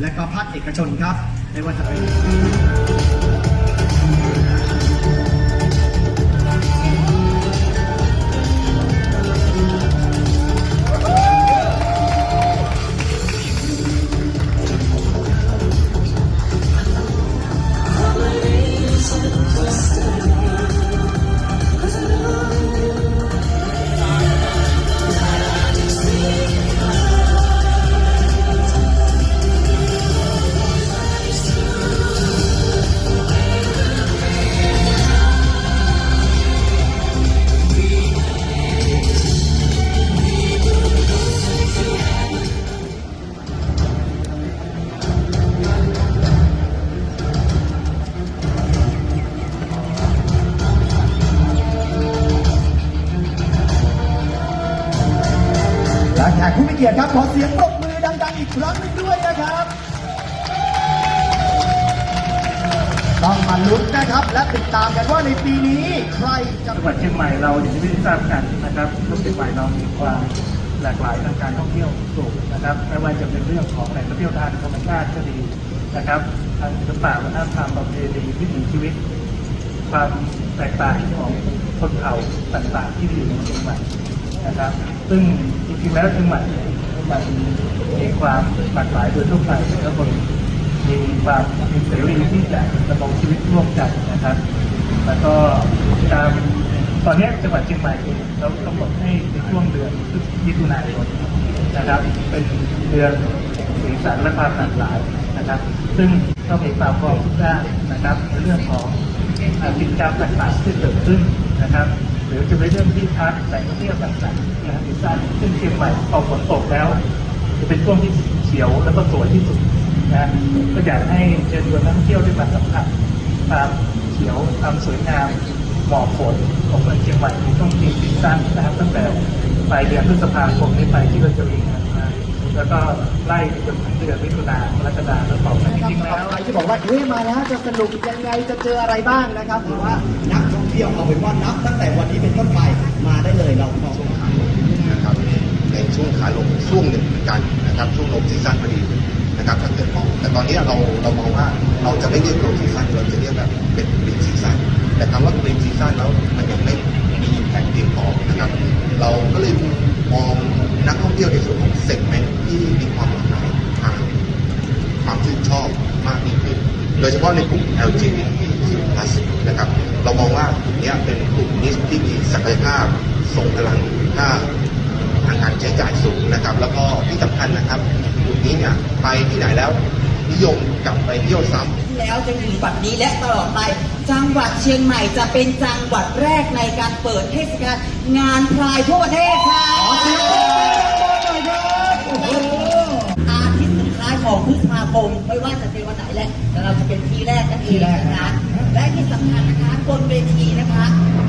และก็ภาคเอกชนครับไม่ว่าจะเป็น ผู้มีเกียรติครับขอเสียงปรบมือดังๆอีกครั้งหนึงด้วยนะครับต้องมาลุ้นนะครับ และติดตามกันว่าในปีนี้ใครจะจังหวัดเชียงใหม่เราอย่างที่ทราบกันนะครับทุกเชียงใหม่เรามีความหลากหลายทางการท่องเที่ยวสูงนะครับไม่ว่าจะเป็นเรื่องของแหล่งท่องเที่ยวทางธรรมชาติก็ดีนะครับทางศิลปะวัฒนธรรมประเพณีวิถีชีวิต ความแตกต่างของคนเผ่าต่างๆที่อยู่ในเชียงใหม่ นะครับ ซึ่งจริงๆแล้วเชียงหม่เนี่ยมันมีความหลากหลายโดยทั่วไปแล้วคนมีความมีเสรีที่จะดำรงชีวิตร่วมกันนะครับ แล้วก็การตอนนี้จังหวัดเชียงใหม่เองเรากำหนดให้ในช่วงเดือนพฤศจิกายนนะครับ เป็นเดือนสีสันและความหลากหลายนะครับ ซึ่งก็มีความพร้อมทุกด้านนะครับในเรื่องของกิจกรรมต่างๆที่เกิดขึ้นนะครับ หรือจะเป็นเรื่องที่พักแหล่งเที่ยวต่างๆนะครับที่สร้างซึ่งเชียงใหม่พอฝนตกแล้ว จะเป็นช่วงที่เขียวแล้วก็สวยที่สุดนะก็อยากให้เชิญชวนนักท่องเที่ยวได้มาสัมผัสความเขียวความสวยงามหมอกฝนของเมืองเชียงใหม่ในช่วงปีซีซั่นนะครับตั้งแต่ปลายเดือนพฤษภาคมนี้ไปที่เราจะมีงานมาแล้วก็ไล่ไปจนถึงเดือนมิถุนายนกรกฎาคมแล้วต่อไปจริงๆแล้วใครที่บอกว่าเฮ้ยมาแล้วจะสนุกยังไงจะเจออะไรบ้างนะครับถือว่านัก ที่ยวเอาเป็นว่านับตั้งแต่วันนี้เป็นต้นไปมาได้เลยเราพร้อมนะครับนะครับในช่วงขาลงช่วงหนึ่งเหมือนกันนะครับช่วงลงซีซั่นพอดีนะครับถ้าเกิดมองแต่ตอนนี้เราเรามองว่าเราจะไม่เรียกลงซีซั่นเราจะเรียกแบบเป็นกรีนซีซั่นแต่คำว่ากรีนซีซั่นแล้วมันยังไม่มีแผนเพียงพอนะครับเราก็เลยมองนักท่องเที่ยวในส่วนของเซกเมนต์ที่มีความหลากหลายทางความชื่นชอบมากยิ่งขึ้น โดยเฉพาะในกลุ่ม LG LGBTQ+ นะครับ เรามองว่ากลุ่มเนี้ยเป็นกลุ่มนิสที่มีศักยภาพส่งพลังค่าทางการใช้จ่ายสูงนะครับ แล้วก็ที่สำคัญนะครับกลุ่มนี้เนี่ยไปที่ไหนแล้วนิยมกลับไปเที่ยวซ้ำแล้วจนถึงบัดนี้และตลอดไปจังหวัดเชียงใหม่จะเป็นจังหวัดแรกในการเปิดเทศกาลงานพรายทั่วประเทศค่ะ ของพฤษภาคมไม่ว่าจะเป็นวันไหนแหละแต่เราจะเป็นที่แรกนั่นเองนะคะและที่สำคัญนะคะบนเวทีนะคะ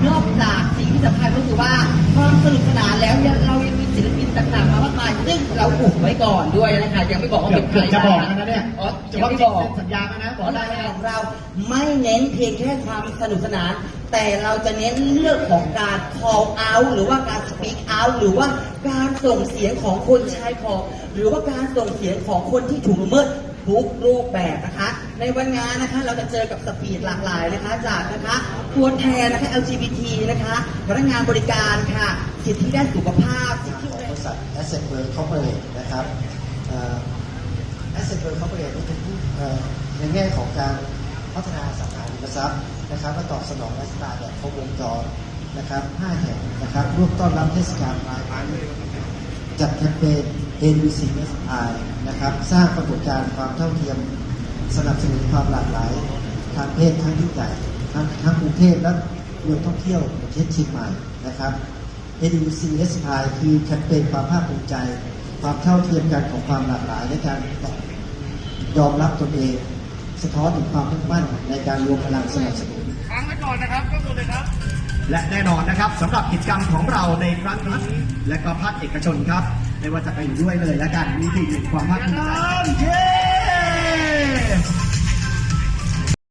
นอกจากสิ่งที่สำคัญก็คือว่าความสนุกสนานแล้วยังเรายังมีศิลปินต่างๆมามากมายซึ่งเราอุบไว้ก่อนด้วยนะคะยังไม่บอกว่าเป็นใครจะบอกนะเนี่ยอ๋อจะยังว่าไม่จริบงอกเซ็นสัญญากันนะบอกเพราะได้รายนะการของเราไม่เน้นเพียงแค่ความสนุกสนาน แต่เราจะเน้นเรื่องของการ call out หรือว่าการ speak out หรือว่าการส่งเสียงของคนชายขอบหรือว่าการส่งเสียงของคนที่ถูกละเมิดทุกรูปแบบนะคะ ในวันงานนะคะเราจะเจอกับสปีดหลากหลายนะคะ จากนะคะตัวแทนนะคะ LGBT นะคะพนักงานบริการค่ะ สิทธิด้านสุขภาพสิทธิบริษัท Asset World Corporate นะครับ Asset World Corporate นี่เป็นผู้ในแง่ของการพัฒนาสังหา ริมทรัพย์นะครับและตอบสนองไลฟ์สไตล์แบบครบวงจรนะครับ5แห่งนะครับร่วมต้อนรับเทศกาลปลายมันจัดแคมเปญ AUCSI นะครับสร้างปรากฏการณ์ความเท่าเทียม สนับสนุนความหลากหลายทางเพศทั้งยิ่ใหญ่ทั้งทั้งกรุงเทพและเมืองท่องเที่ยวประเทศเชียงใหม่นะครับ AUCSI คือแคมเปญความภาคภูมิใจ ความเท่าเทียมกันของความหลากหลายและการยอมรับตนเอง สะท้อนถึงความมุ่งมั่นในการรวมพลังสนับสนุนและแน่นอนนะครับสำหรับกิจกรรมของเราในครั้งนี้และก็ภาคเอกชนครับไม่ว่าจะไปอยู่ด้วยเลยแล้วกันมีที่หนึ่งความภาคภูมิใจเย้